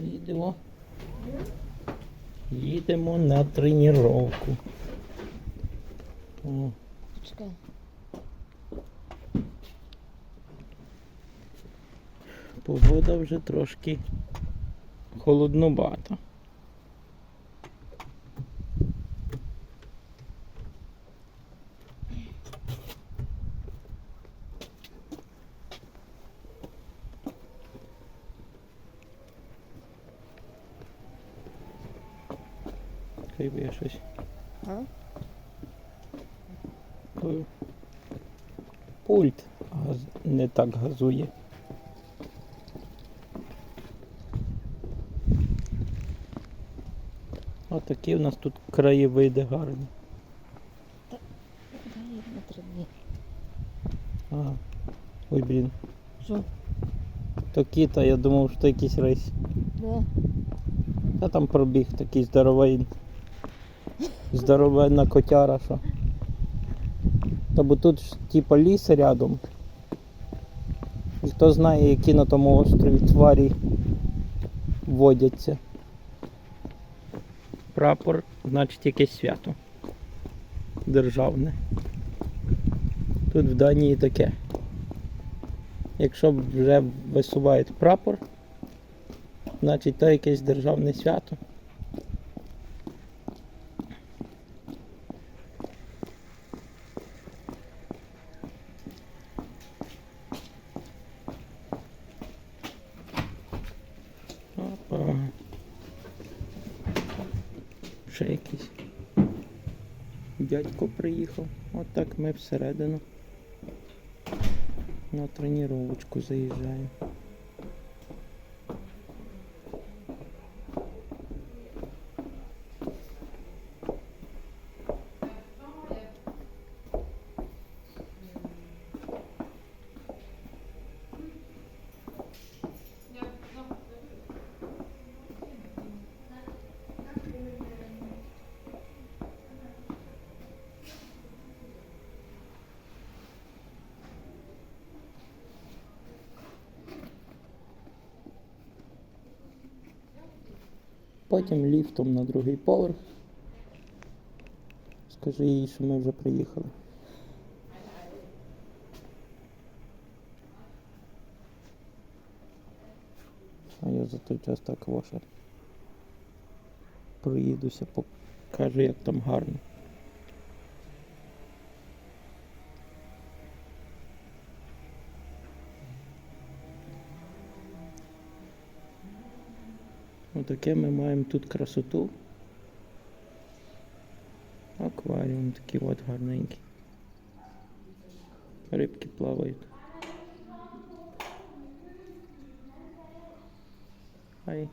Їдемо. Їдемо на тренування. Чекай. погода вже трошки холоднувата. Би щось. А? Пульт газ... не так газує. Отакі в нас тут краєвиди гарні. Ага. Ой, блін. Що? То кіта, я думав, що якийсь рейс. Де? Та там пробіг такий здоровий. Здоровенна котяра, що. Та бо тут типа ліс рядом. І хто знає, які на тому острові тварі водяться. Прапор, значить якесь свято. Державне. Тут в Данії таке. Якщо вже висувають прапор, значить то якесь державне свято. Ще якийсь дядько приїхав. Отак ми всередину на тренувачку заїжджаємо. Потім ліфтом на другий поверх. Скажи їй, що ми вже приїхали. А я за той час так ваше проїдуся, покажу, як там гарно. Отаке ми маємо тут красоту. Акваріум такий от гарненький. Рибки плавають. Ай.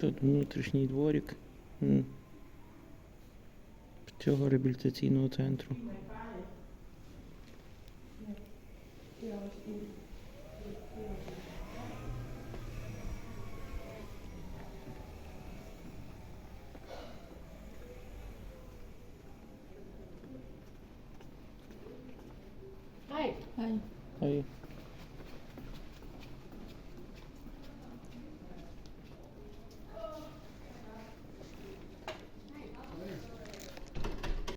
Тут внутрішній дворик цього реабілітаційного центру. Ай. Ай. Ай.